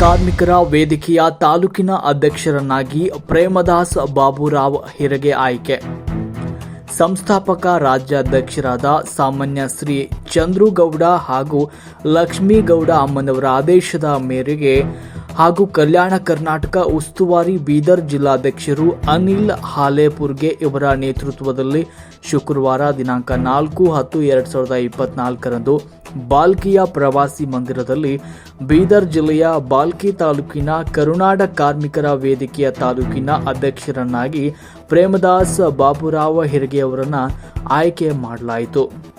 ಕಾರ್ಮಿಕರ ವೇದಿಕೆಯ ತಾಲೂಕಿನ ಅಧ್ಯಕ್ಷರನ್ನಾಗಿ ಪ್ರೇಮದಾಸ್ ಬಾಬುರಾವ್ ಹಿರಗೆ ಆಯ್ಕೆ. ಸಂಸ್ಥಾಪಕ ರಾಜ್ಯಾಧ್ಯಕ್ಷರಾದ ಸಾಮಾನ್ಯ ಶ್ರೀ ಚಂದ್ರುಗೌಡ ಹಾಗೂ ಲಕ್ಷ್ಮೀಗೌಡ ಅಮ್ಮನವರ ಆದೇಶದ ಮೇರೆಗೆ ಹಾಗೂ ಕಲ್ಯಾಣ ಕರ್ನಾಟಕ ಉಸ್ತುವಾರಿ ಬೀದರ್ ಜಿಲ್ಲಾಧ್ಯಕ್ಷರು ಅನಿಲ್ ಹಾಲೇಪುರ್ಗೆ ಇವರ ನೇತೃತ್ವದಲ್ಲಿ ಶುಕ್ರವಾರ ದಿನಾಂಕ ನಾಲ್ಕು ಹತ್ತು ಎರಡು ಸಾವಿರದ ಇಪ್ಪತ್ನಾಲ್ಕರಂದು ಬಾಲ್ಕಿಯ ಪ್ರವಾಸಿ ಮಂದಿರದಲ್ಲಿ ಬೀದರ್ ಜಿಲ್ಲೆಯ ಬಾಲ್ಕಿ ತಾಲೂಕಿನ ಕರುನಾಡ ಕಾರ್ಮಿಕರ ವೇದಿಕೆಯ ತಾಲೂಕಿನ ಅಧ್ಯಕ್ಷರನ್ನಾಗಿ ಪ್ರೇಮದಾಸ್ ಬಾಬುರಾವ್ ಹೆರಿಗೆ ಅವರನ್ನ ಆಯ್ಕೆ ಮಾಡಲಾಯಿತು.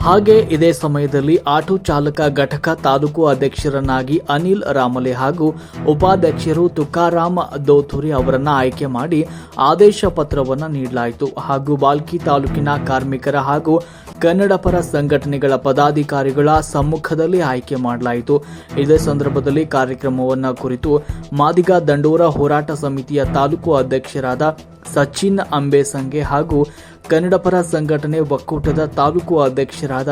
ಹಾಗೆ ಇದೇ ಸಮಯದಲ್ಲಿ ಆಟೋ ಚಾಲಕ ಘಟಕ ತಾಲೂಕು ಅಧ್ಯಕ್ಷರನ್ನಾಗಿ ಅನಿಲ್ ರಾಮಲೆ ಹಾಗೂ ಉಪಾಧ್ಯಕ್ಷರು ತುಕಾರಾಮ್ ದೋಥುರಿ ಅವರನ್ನ ಆಯ್ಕೆ ಮಾಡಿ ಆದೇಶ ಪತ್ರವನ್ನು ನೀಡಲಾಯಿತು. ಹಾಗೂ ಬಾಲ್ಕಿ ತಾಲೂಕಿನ ಕಾರ್ಮಿಕರ ಹಾಗೂ ಕನ್ನಡ ಪರ ಸಂಘಟನೆಗಳ ಪದಾಧಿಕಾರಿಗಳ ಸಮ್ಮುಖದಲ್ಲಿ ಆಯ್ಕೆ ಮಾಡಲಾಯಿತು. ಇದೇ ಸಂದರ್ಭದಲ್ಲಿ ಕಾರ್ಯಕ್ರಮವನ್ನು ಕುರಿತು ಮಾದಿಗ ದಂಡೋರ ಹೋರಾಟ ಸಮಿತಿಯ ತಾಲೂಕು ಅಧ್ಯಕ್ಷರಾದ ಸಚಿನ್ ಅಂಬೇಸಂಗೆ ಹಾಗೂ ಕನ್ನಡಪರ ಸಂಘಟನೆ ಒಕ್ಕೂಟದ ತಾಲೂಕು ಅಧ್ಯಕ್ಷರಾದ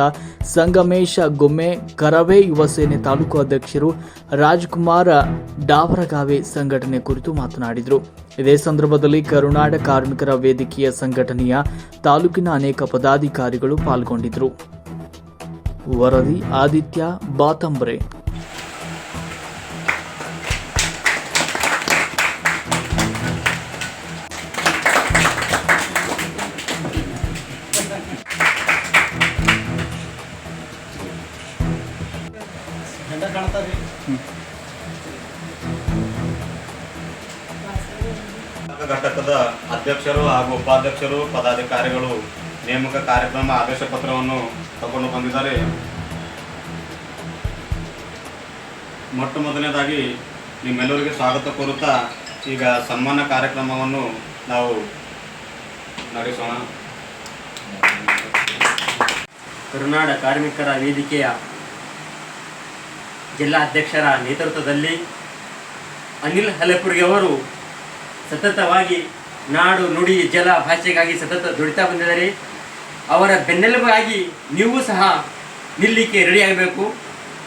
ಸಂಗಮೇಶ ಗೊಮ್ಮೆ, ಕರವೇ ಯುವ ಸೇನೆ ತಾಲೂಕು ಅಧ್ಯಕ್ಷರು ರಾಜ್ಕುಮಾರ್ ಡಾವರಗಾವೆ ಸಂಘಟನೆ ಕುರಿತು ಮಾತನಾಡಿದರು. ಇದೇ ಸಂದರ್ಭದಲ್ಲಿ ಕರುನಾಡ ಕಾರ್ಮಿಕರ ವೇದಿಕೆಯ ಸಂಘಟನೆಯ ತಾಲೂಕಿನ ಅನೇಕ ಪದಾಧಿಕಾರಿಗಳು ಪಾಲ್ಗೊಂಡಿದ್ದರು. ವರದಿ ಆದಿತ್ಯ ಬಾತಂಬ್ರೆ. ಘಟಕದ ಅಧ್ಯಕ್ಷರು ಹಾಗೂ ಉಪಾಧ್ಯಕ್ಷರು, ಪದಾಧಿಕಾರಿಗಳು ನೇಮಕ ಕಾರ್ಯಕ್ರಮ ಆದೇಶ ಪತ್ರವನ್ನು ತಗೊಂಡು ಬಂದಿದ್ದಾರೆ. ಮೊಟ್ಟ ಮೊದಲನೇದಾಗಿ ನಿಮ್ಮೆಲ್ಲರಿಗೆ ಸ್ವಾಗತ ಕೋರುತ್ತಾ ಈಗ ಸನ್ಮಾನ ಕಾರ್ಯಕ್ರಮವನ್ನು ನಾವು ನಡೆಸೋಣ. ಕರುನಾಡ ಕಾರ್ಮಿಕರ ವೇದಿಕೆಯ ಜಿಲ್ಲಾಧ್ಯಕ್ಷರ ನೇತೃತ್ವದಲ್ಲಿ ಅನಿಲ್ ಅವರು ಸತತವಾಗಿ ನಾಡು, ನುಡಿ, ಜಲ ಭಾಷೆಗಾಗಿ ಸತತ ದುಡಿತಾ ಬಂದಿದ್ದಾರೆ. ಅವರ ಬೆನ್ನೆಲುಬಾಗಿ ನೀವು ಸಹ ನಿಲ್ಲಿಕ್ಕೆ ರೆಡಿ ಆಗಬೇಕು.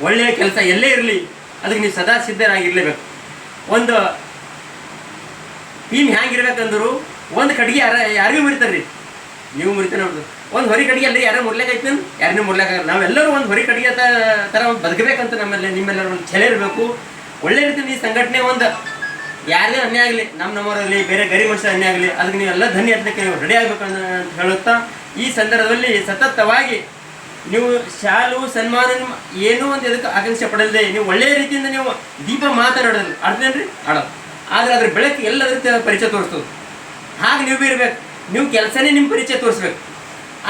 ಒಳ್ಳೆಯ ಕೆಲಸ ಎಲ್ಲೇ ಇರಲಿ, ಅದಕ್ಕೆ ನೀವು ಸದಾ ಸಿದ್ಧರಾಗಿರಲೇಬೇಕು. ಒಂದು ಟೀಮ್ ಹ್ಯಾಂಗಿರ್ಬೇಕಂದ್ರು ಒಂದು ಕಡೆಗೆ ಯಾರ, ಯಾರಿಗೂ ಮುರಿತಾರೆ ರೀ ನೀವು ಮುರಿತಾನೆ ನೋಡ್ದು ಒಂದು ಹೊರಿ ಕಡೆಗೆ ಅಲ್ಲಿ ಯಾರೋ ಮುರ್ಲಾಕೈತಿ ನಾನು ಯಾರನ್ನೂ ಮುರ್ಲಾಕಾಗಲ್ಲ ನಾವೆಲ್ಲರೂ ಒಂದು ಹೊರಿ ಕಡೆಗೆ ಥರ ಒಂದು ಬದುಕಬೇಕಂತ ನಮ್ಮಲ್ಲಿ, ನಿಮ್ಮೆಲ್ಲರೂ ಒಂದು ಛಲ ಇರಬೇಕು. ಒಳ್ಳೆ ರೀತಿಯಲ್ಲಿ ಈ ಸಂಘಟನೆ ಒಂದು ಯಾರದೇ ಅನ್ಯ ಆಗಲಿ ನಮ್ಮ ನಮ್ಮವರಲ್ಲಿ ಬೇರೆ ಗರಿ ಮನುಷ್ಯ ಅನ್ಯ ಆಗಲಿ ಅದಕ್ಕೆ ನೀವೆಲ್ಲ ಧನ್ಯ ಹತ್ತಕ್ಕೆ ನೀವು ರೆಡಿ ಆಗಬೇಕು ಅಂತ ಹೇಳುತ್ತಾ ಈ ಸಂದರ್ಭದಲ್ಲಿ ಸತತವಾಗಿ ನೀವು ಶಾಲು ಸನ್ಮಾನ ಏನು ಒಂದು ಇದಕ್ಕೆ ಆಕಾಂಕ್ಷೆ ಪಡಲ್ದೆ ನೀವು ಒಳ್ಳೆಯ ರೀತಿಯಿಂದ ನೀವು ದೀಪ ಮಾತನಾಡೋದು ಆಡ್ತೇನ್ರಿ ಆಡೋದು ಆದರೆ ಅದ್ರ ಬೆಳಕು ಎಲ್ಲದರ ಪರಿಚಯ ತೋರಿಸ್ತದೆ. ಹಾಗೆ ನೀವು ಇರಬೇಕು ಇರ್ಬೇಕು ನೀವು ಕೆಲಸನೇ ನಿಮ್ಮ ಪರಿಚಯ ತೋರಿಸ್ಬೇಕು.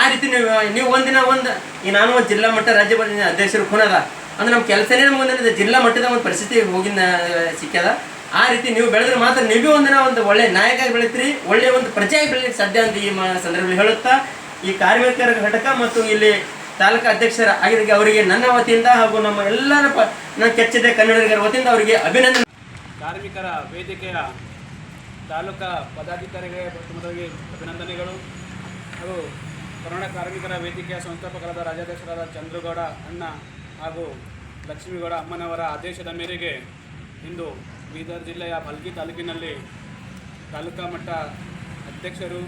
ಆ ರೀತಿ ನೀವು ನೀವು ಒಂದಿನ ಒಂದು ಈ ನಾನು ಒಂದು ಜಿಲ್ಲಾ ಮಟ್ಟ ರಾಜ್ಯ ಅಧ್ಯಕ್ಷರು ಖುನದ ಅಂದ್ರೆ ನಮ್ಮ ಕೆಲಸನೇ ನಮ್ಗೆ ಒಂದಿನ ಜಿಲ್ಲಾ ಮಟ್ಟದ ಒಂದು ಪರಿಸ್ಥಿತಿ ಹೋಗಿನ ಸಿಕ್ಕ್ಯದ. ಆ ರೀತಿ ನೀವು ಬೆಳೆದ್ರೆ ಮಾತ್ರ ನೀವು ಒಂದಿನ ಒಂದು ಒಳ್ಳೆ ನಾಯಕ ಬೆಳೀತೀರಿ, ಒಳ್ಳೆ ಒಂದು ಪ್ರಜೆಯಾಗಿ ಬೆಳೀಲಿಕ್ಕೆ ಸಾಧ್ಯ ಅಂತ ಈ ಸಂದರ್ಭದಲ್ಲಿ ಹೇಳುತ್ತಾ, ಈ ಕಾರ್ಮಿಕರ ಘಟಕ ಮತ್ತು ಇಲ್ಲಿ ತಾಲೂಕು ಅಧ್ಯಕ್ಷರ ಆಗಿದ್ದಕ್ಕೆ ಅವರಿಗೆ ನನ್ನ ವತಿಯಿಂದ ಹಾಗೂ ನಮ್ಮ ಎಲ್ಲರ ಪ, ನನ್ನ ಕೆಚ್ಚಿದೆ ಕನ್ನಡಿಗರ ವತಿಯಿಂದ ಅವರಿಗೆ ಅಭಿನಂದನೆ. ಕಾರ್ಮಿಕರ ವೇದಿಕೆಯ ತಾಲೂಕಾ ಪದಾಧಿಕಾರಿಗೆ ಪ್ರಥಮವಾಗಿ ಅಭಿನಂದನೆಗಳು. ಹಾಗೂ ಕನ್ನಡ ಕಾರ್ಮಿಕರ ವೇದಿಕೆಯ ಸಂಸ್ಥಾಪಕರಾದ ರಾಜ್ಯಾಧ್ಯಕ್ಷರಾದ ಚಂದ್ರಗೌಡ ಅಣ್ಣ ಹಾಗೂ ಲಕ್ಷ್ಮೀಗೌಡ ಅಮ್ಮನವರ ಆದೇಶದ ಮೇರೆಗೆ ಇಂದು ಬೀದರ್ ಜಿಲ್ಲೆಯ ಬಲ್ಗಿ ತಾಲೂಕಿನಲ್ಲಿ ತಾಲೂಕಾ ಮಟ್ಟ ಅಧ್ಯಕ್ಷರು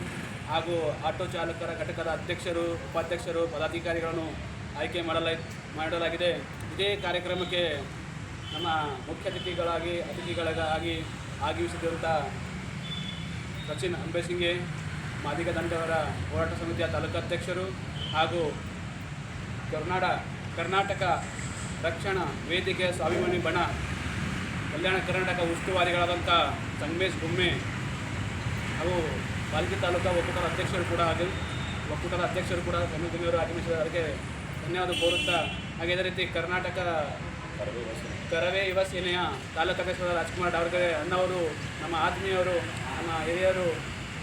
ಹಾಗೂ ಆಟೋ ಚಾಲಕರ ಘಟಕದ ಅಧ್ಯಕ್ಷರು, ಉಪಾಧ್ಯಕ್ಷರು, ಪದಾಧಿಕಾರಿಗಳನ್ನು ಆಯ್ಕೆ ಮಾಡಲಾಯ್, ಮಾಡಲಾಗಿದೆ. ಇದೇ ಕಾರ್ಯಕ್ರಮಕ್ಕೆ ನಮ್ಮ ಮುಖ್ಯ ಅತಿಥಿಗಳಾಗಿ ಅತಿಥಿಗಳಾಗಿ ಆಗಮಿಸಿದಂಥ ಸಚಿನ್ ಅಂಬೇಸಿಂಗೆ, ಮಾದಿಗ ದಂಡವರ ಹೋರಾಟ ಸಮಿತಿಯ ತಾಲೂಕು ಅಧ್ಯಕ್ಷರು ಹಾಗೂ ಕರ್ನಾಡ, ಕರ್ನಾಟಕ ರಕ್ಷಣಾ ವೇದಿಕೆಯ ಸ್ವಾಭಿಮಾನಿ ಬಣ ಕಲ್ಯಾಣ ಕರ್ನಾಟಕ ಉಸ್ತುವಾರಿಗಳಾದಂಥ ಸಂಗಮೇಶ್ ಗುಮ್ಮೆ ಹಾಗೂ ಬಾಲಕಿ ತಾಲೂಕಾ ಒಕ್ಕೂಟದ ಅಧ್ಯಕ್ಷರು ಕೂಡ ಆಗಲಿ ಒಕ್ಕೂಟದ ಅಧ್ಯಕ್ಷರು ಕೂಡ ಸಮಿತಿಯವರು ಆಗಮಿಸಿದ ಅದಕ್ಕೆ ಧನ್ಯವಾದ ಕೋರುತ್ತಾ, ಹಾಗೆ ಇದೇ ರೀತಿ ಕರ್ನಾಟಕ ಕರವೇ ಯುವ ಸೇನೆಯ ತಾಲೂಕು ಅಧ್ಯಕ್ಷರಾದ ರಾಜ್ಕುಮಾರ್ ಡಾವರ್ಗರೆ ಅನ್ನವರು ನಮ್ಮ ಆತ್ಮೀಯರು ನಮ್ಮ ಹಿರಿಯರು,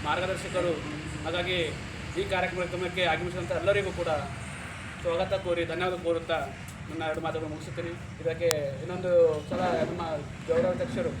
ಮಾರ್ಗದರ್ಶಕರು, ಹಾಗಾಗಿ ಈ ಕಾರ್ಯಕ್ರಮಕ್ಕೆ ಆಗಮಿಸಿದಂಥ ಎಲ್ಲರಿಗೂ ಕೂಡ ಸ್ವಾಗತ ಕೋರಿ ಧನ್ಯವಾದ ಕೋರುತ್ತಾ ನನ್ನ ಎರಡು ಮಾತುಗಳು ಮುಗಿಸುತ್ತೀನಿ. ಇದಕ್ಕೆ ಇನ್ನೊಂದು ಸಲ ನಮ್ಮ ಗೌರವಾಧ್ಯಕ್ಷರು